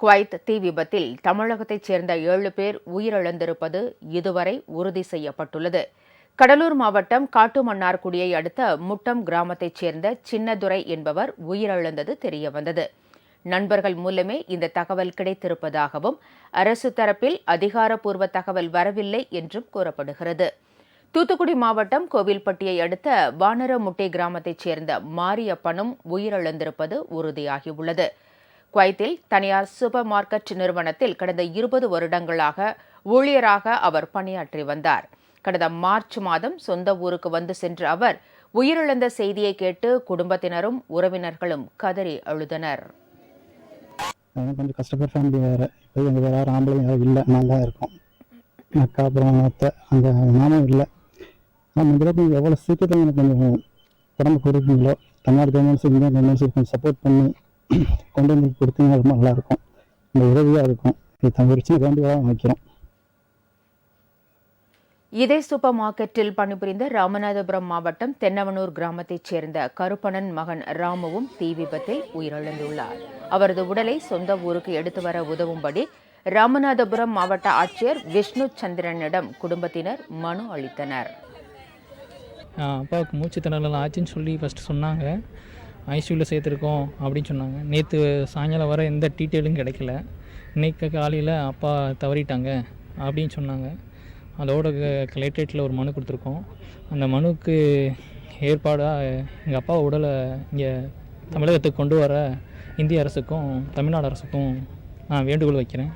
Kuwait தீ விபத்தில் தமிழகத்தைச் சேர்ந்த ஏழு பேர் உயிரிழந்திருப்பது இதுவரை உறுதி செய்யப்பட்டுள்ளது. கடலூர் மாவட்டம் காட்டுமன்னார்குடியை அடுத்த முட்டம் கிராமத்தைச் சேர்ந்த சின்னதுரை என்பவர் உயிரிழந்தது தெரியவந்தது. நண்பர்கள் மூலமே இந்த தகவல் கிடைத்திருப்பதாகவும் அரசு தரப்பில் அதிகாரப்பூர்வ தகவல் வரவில்லை என்றும் கூறப்படுகிறது. தூத்துக்குடி மாவட்டம் கோவில்பட்டியை அடுத்த வானரமுட்டை கிராமத்தைச் சேர்ந்த மாரியப்பனும் உயிரிழந்திருப்பது உறுதியாகியுள்ளது. குவைத்தில் தனியார் சூப்பர் மார்க்கெட் நிறுவனத்தில் கடந்த இருபது வருடங்களாக ஊழியராக அவர் பணியாற்றி வந்தார். கடந்த மார்ச் மாதம் சொந்த ஊருக்கு வந்து சென்ற அவர் உயிரிழந்த செய்தியை கேட்டு குடும்பத்தினரும் உறவினர்களும் கதறி அழுதனர். கொஞ்சம் கஷ்டப்படுற ஃபேமிலி வேறு. இப்போ எங்கள் வேறு யாரும் ஆம்பளை யாரும் இல்லை. நான் தான் இருக்கோம். அக்கா அப்புறம் அத்தை. அந்த மாமன் இல்லை. ஆனால் முடிஞ்சளவுக்கு நீங்கள் எவ்வளோ சீக்கிரத்தில் எனக்கு கொஞ்சம் உடம்பு கொடுக்குங்களோ தமிழ்நாடு கவர்மெண்ட்ஸ் இந்தியா கவர்மெண்ட்ஸ் கொஞ்சம் சப்போர்ட் பண்ணி கொண்டு வந்து கொடுத்தீங்கன்னா ரொம்ப நல்லாயிருக்கும். இந்த உதவியாக இருக்கும். இது தங்க ஒரு சின்ன வேண்டியதாக வைக்கிறோம் இதே சூப்பர் மார்க்கெட்டில் பணிபுரிந்த ராமநாதபுரம் மாவட்டம் தென்னவனூர் கிராமத்தைச் சேர்ந்த கருப்பணன் மகன் ராமுவும் தீ விபத்தில் உயிரிழந்துள்ளார். அவரது உடலை சொந்த ஊருக்கு எடுத்து வர உதவும்படி ராமநாதபுரம் மாவட்ட ஆட்சியர் விஷ்ணு சந்திரனிடம் குடும்பத்தினர் மனு அளித்தனர். அப்பாவுக்கு மூச்சு திணறல் ஆச்சுன்னு சொல்லி ஃபஸ்ட்டு சொன்னாங்க. ஐசியூவில் சேர்த்துருக்கோம் அப்படின்னு சொன்னாங்க. நேற்று சாயங்காலம் வர எந்த டீட்டெயிலும் கிடைக்கல. இன்னைக்கு காலையில் அப்பா தவறிட்டாங்க அப்படின்னு சொன்னாங்க. அதோட கலெக்டரேட்டில் ஒரு மனு கொடுத்துருக்கோம். அந்த மனுக்கு ஏற்பாடாக எங்கள் அப்பா உடலை இங்கே தமிழகத்துக்கு கொண்டு வர இந்திய அரசுக்கும் தமிழ்நாடு அரசுக்கும் நான் வேண்டுகோள் வைக்கிறேன்.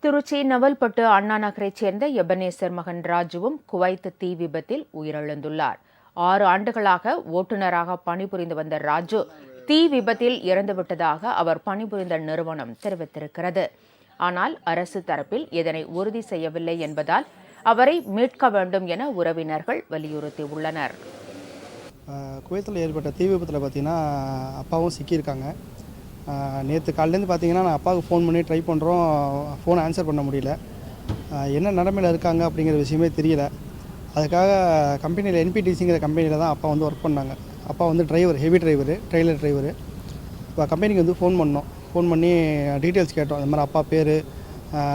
திருச்சி நவல்பட்டு அண்ணா நகரைச் சேர்ந்த எபனேசர் மகன் ராஜுவும் குவைத் தீ விபத்தில் உயிரிழந்துள்ளார். ஆறு ஆண்டுகளாக ஓட்டுநராக பணிபுரிந்து வந்த ராஜு தீ விபத்தில் இறந்துவிட்டதாக அவர் பணிபுரிந்த நிறுவனம் தெரிவித்திருக்கிறது. ஆனால் அரசு தரப்பில் இதனை உறுதி செய்யவில்லை என்பதால் அவரை மீட்க வேண்டும் என உறவினர்கள் வலியுறுத்தியுள்ளனர். குவைத்தில் ஏற்பட்ட தீ விபத்தில் பார்த்தீங்கன்னா அப்பாவும் சிக்கியிருக்காங்க. நேற்று காலையிலேருந்து பார்த்தீங்கன்னா நான் அப்பாவுக்கு ஃபோன் பண்ணி ட்ரை பண்ணுறோம் ஃபோன் ஆன்சர் பண்ண முடியல. என்ன நிலமையில் இருக்காங்க அப்படிங்கிற விஷயமே தெரியல. அதுக்காக கம்பெனியில் என்பிடிசிங்கிற கம்பெனியில் தான் அப்பா வந்து ஒர்க் பண்ணாங்க. அப்பா வந்து driver heavy driver trailer driver இப்போ கம்பெனிக்கு வந்து ஃபோன் பண்ணோம். ஃபோன் பண்ணி டீட்டெயில்ஸ் கேட்டோம். இந்த மாதிரி அப்பா பேர்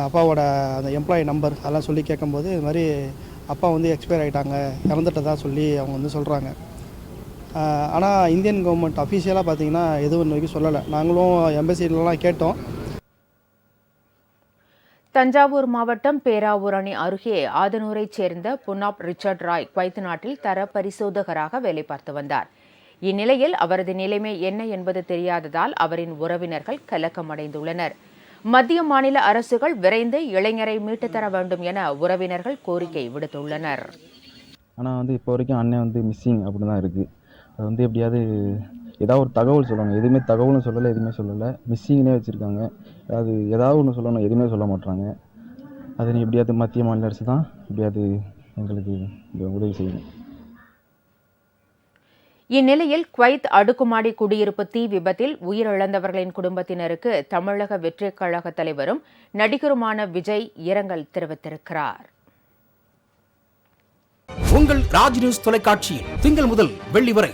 அப்பாவோட அந்த எம்ப்ளாயி நம்பர் அதெல்லாம் சொல்லி கேட்கும்போது இது மாதிரி அப்பா வந்து எக்ஸ்பயர் ஆகிட்டாங்க இறந்துட்டதா சொல்லி அவங்க வந்து சொல்கிறாங்க ஆனால் இந்தியன் கவர்மெண்ட் அஃபீஷியலாக பார்த்தீங்கன்னா எதுவும் இன்ன வரைக்கும் சொல்லலை. நாங்களும் எம்பசிலலாம் கேட்டோம். தஞ்சாவூர் மாவட்டம் பேராவூரணி அருகே ஆதனூரைச் சேர்ந்த புன்னாப் ரிச்சர்ட் ராய் குவைத் நாட்டில் தர பரிசோதகராக வேலை பார்த்து வந்தார். இந்நிலையில் அவரது நிலைமை என்ன என்பது தெரியாததால் அவரின் உறவினர்கள் கலக்கமடைந்துள்ளனர். மத்திய மாநில அரசுகள் விரைந்து இளைஞரை மீட்டு தர வேண்டும் என உறவினர்கள் கோரிக்கை விடுத்துள்ளனர். ஆனால் வந்து இப்போ வரைக்கும் அண்ணன் வந்து மிஸ்ஸிங் அப்படின்னு தான் இருக்குது அது வந்து எப்படியாவது ஏதாவது ஒரு தகவல் சொல்லணும் எதுவுமே தகவலும் சொல்லலை எதுவுமே சொல்லலை. மிஸ்ஸிங்னே வச்சுருக்காங்க. அதாவது ஏதாவது ஒன்று சொல்லணும் எதுவுமே சொல்ல மாட்றாங்க. அது நீ எப்படியாவது மத்திய மாநில அரசு தான் எப்படியாவது எங்களுக்கு உதவி செய்யணும். இந்நிலையில் குவைத் அடுக்குமாடி குடியிருப்பு தீ விபத்தில் உயிரிழந்தவர்களின் குடும்பத்தினருக்கு தமிழக வெற்றிக் கழக தலைவரும் நடிகருமான விஜய் இரங்கல் தெரிவித்திருக்கிறார். உங்கள் ராஜ் நியூஸ் தொலைக்காட்சியில் திங்கள் முதல் வெள்ளி வரை